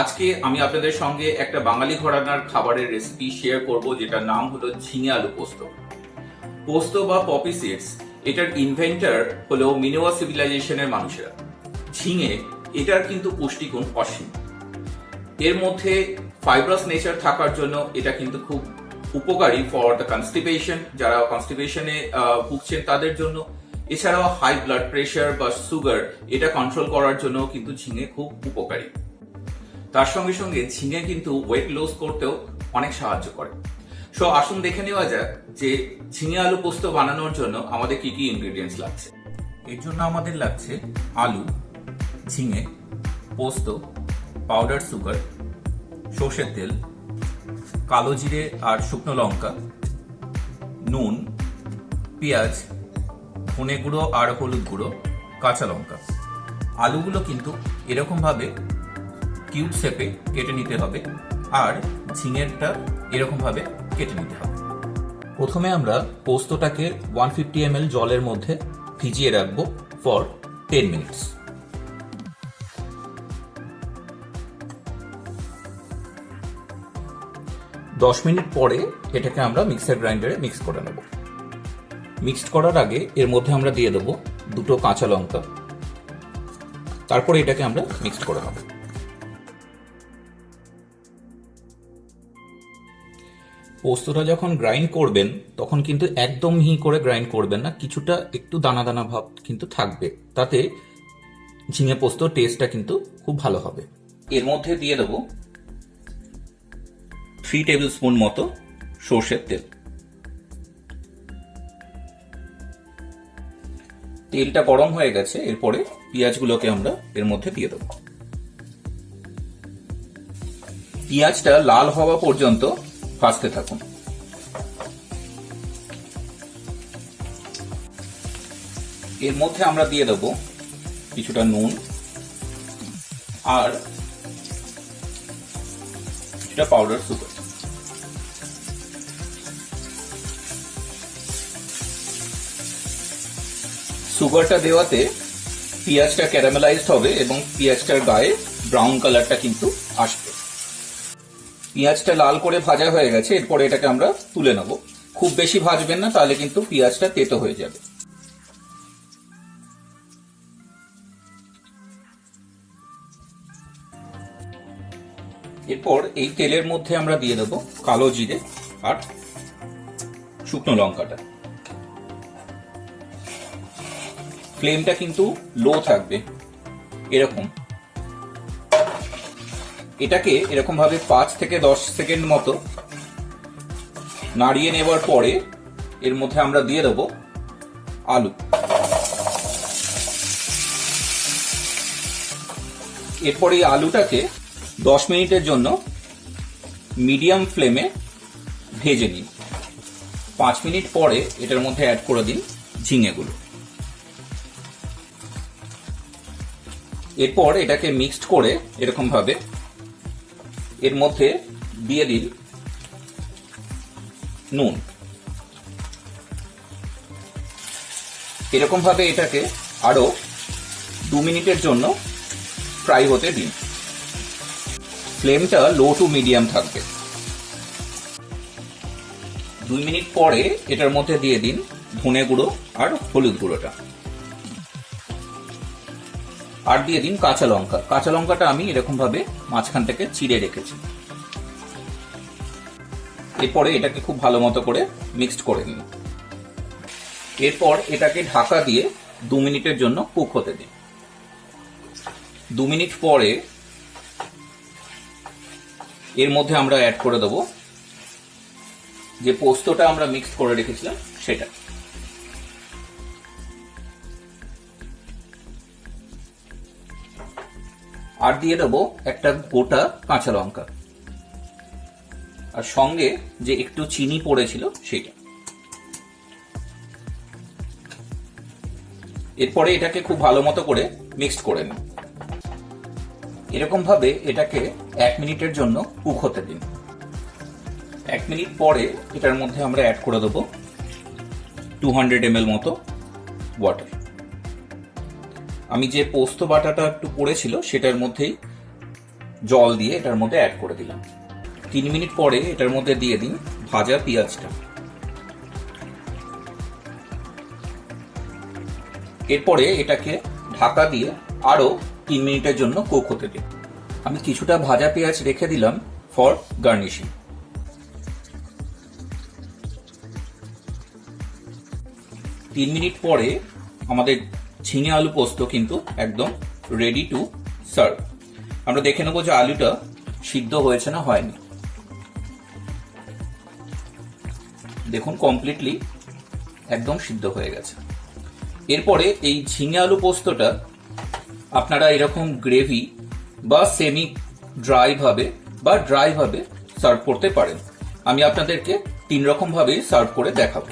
আজকে আমি আপনাদের সঙ্গে একটা বাঙালি ঘরানার খাবারের রেসিপি শেয়ার করব, যেটার নাম হলো ঝিঙে আলু পোস্ত। পোস্ত বা পপি সিডস এটার ইনভেন্টর হলো মিনোয়া সিভিলাইজেশনের মানুষেরা। ঝিঙে, এটার কিন্তু পুষ্টিগুণ অসীম। এর মধ্যে ফাইব্রাস নেচার থাকার জন্য এটা কিন্তু খুব উপকারী ফর দ্য কনস্টিপেশন যারা কনস্টিপেশনে ভুগছেন তাদের জন্য। এছাড়াও হাই ব্লাড প্রেশার বা সুগার এটা কন্ট্রোল করার জন্য কিন্তু ঝিঙে খুব উপকারী। তার সঙ্গে সঙ্গে ঝিঙে কিন্তু ওয়েট লস করতেও অনেক সাহায্য করে। সো আসুন দেখে নেওয়া যাক যে ঝিঙে আলু পোস্ত বানানোর জন্য আমাদের কি কি ইনগ্রেডিয়েন্টস লাগছে। এর জন্য আমাদের লাগছে আলু, ঝিঙে, পোস্ত পাউডার সুগার সর্ষের তেল, কালো জিরে আর শুকনো লঙ্কা, নুন, পেঁয়াজ ধনে গুঁড়ো আর হলুদ গুঁড়ো, কাঁচা লঙ্কা। আলুগুলো কিন্তু এরকমভাবে কিউব শেপে কেটে নিতে হবে আর ঝিঙেরটা এরকমভাবে কেটে নিতে হবে। প্রথমে আমরা পোস্তটাকে ওয়ান ফিফটি এম জলের মধ্যে ভিজিয়ে রাখব ফর টেন মিনিটস। দশ মিনিট পরে এটাকে আমরা মিক্সার গ্রাইন্ডারে মিক্স করে নেব। মিক্সড করার আগে এর মধ্যে আমরা দিয়ে দেবো দুটো কাঁচা লঙ্কা। তারপরে এটাকে আমরা মিক্সড করে নেব। পোস্তটা যখন গ্রাইন্ড করবেন, তখন কিন্তু একদম মিহি করে গ্রাইন্ড করবেন না, কিছুটা একটু দানা দানা ভাব কিন্তু থাকবে। তাতে ঝিঙে পোস্ত টেস্টটা কিন্তু খুব ভালো হবে। এর মধ্যে দিয়ে দেবো থ্রি টেবিল স্পুন মতো সর্ষের তেল। তেলটা গরম হয়ে গেছে, এরপরে পেঁয়াজগুলোকে আমরা এর মধ্যে দিয়ে দেবো। পেঁয়াজটা লাল হওয়া পর্যন্ত ভাজতে থাকুন। এর মধ্যে আমরা দিয়ে দেবো কিছুটা নুন আর কিছুটা পাউডার সুগার সুগারটা দেওয়াতে পেঁয়াজটা ক্যারামেলাইজড হবে এবং পেঁয়াজটার গায়ে ব্রাউন কালারটা কিন্তু আসবে। পেঁয়াজটা লাল করে ভাজা হয়ে গেছে, এরপরে এটাকে আমরা তুলে নেব। খুব বেশি ভাজবেন না, তাহলে কিন্তু পেঁয়াজটা তেতো হয়ে যাবে। এরপর এই তেলের মধ্যে আমরা দিয়ে দেবো কালো জিরে আর শুকনো লঙ্কাটা। ফ্লেমটা কিন্তু লো থাকবে, এরকম। এটাকে এরকম ভাবে পাঁচ থেকে দশ সেকেন্ড মতো নাড়িয়ে নেবার পরে এর মধ্যে আমরা দিয়ে দেব আলু। এরপর আলুটাকে দশ মিনিটের জন্য মিডিয়াম ফ্লেমে ভেজে নিন। পাঁচ মিনিট পরে এটার মধ্যে অ্যাড করে দিন ঝিঙেগুলো। এরপর এটাকে মিক্সড করে এরকম ভাবে এর মধ্যে দিয়ে দিন নুন। এরকম ভাবে এটাকে আরও দু মিনিটের জন্য ফ্রাই হতে দিন। ফ্লেমটা লো টু মিডিয়াম থাকবে। দুই মিনিট পরে এটার মধ্যে দিয়ে দিন ধনে গুঁড়ো আর হলুদ গুঁড়োটা। আর দিয়ে দিন কাঁচা লঙ্কা। কাঁচা লঙ্কাটা আমি এরকম ভাবে মাঝখান থেকে চিড়ে রেখেছি। এরপরে এটাকে খুব ভালো মতো করে মিক্সড করে নিন। এরপর এটাকে ঢাকা দিয়ে দু মিনিটের জন্য কুক হতে দিন। দু মিনিট পরে এর মধ্যে আমরা অ্যাড করে দেবো। যে পোস্তটা আমরা মিক্স করে রেখেছিলাম, সেটা। আর দিয়ে দেবো একটা গোটা কাঁচা লঙ্কা। আর সঙ্গে যে একটু চিনি পড়েছিল সেটা। এরপরে এটাকে খুব ভালো মতো করে মিক্সড করে নিন এরকম ভাবে এটাকে এক মিনিটের জন্য কুক হতে দিন। এক মিনিট পরে এটার মধ্যে আমরা অ্যাড করে দেবো টু হান্ড্রেড এম এল মতো ওয়াটার আমি যে পোস্ত বাটাটা একটু পড়েছিল সেটার মধ্যেই জল দিয়ে এটার মধ্যে অ্যাড করে দিলাম। তিন মিনিট পরে এটার মধ্যে দিয়ে দিন ভাজা পেঁয়াজটা। এরপরে এটাকে ঢাকা দিয়ে আরও তিন মিনিটের জন্য কুক হতে দিন আমি কিছুটা ভাজা পেঁয়াজ রেখে দিলাম ফর গার্নিশিং তিন মিনিট পরে আমাদের ঝিঙে আলু পোস্ত কিন্তু একদম রেডি টু সার্ভ আমরা দেখে নেব যে আলুটা সিদ্ধ হয়েছে না হয়নি। দেখুন কমপ্লিটলি একদম সিদ্ধ হয়ে গেছে। এরপরে এই ঝিঙে আলু পোস্তটা আপনারা এরকম গ্রেভি বা সেমি ড্রাই ভাবে বা ড্রাই ভাবে সার্ভ করতে পারেন। আমি আপনাদেরকে তিন রকম ভাবেই সার্ভ করে দেখাবো।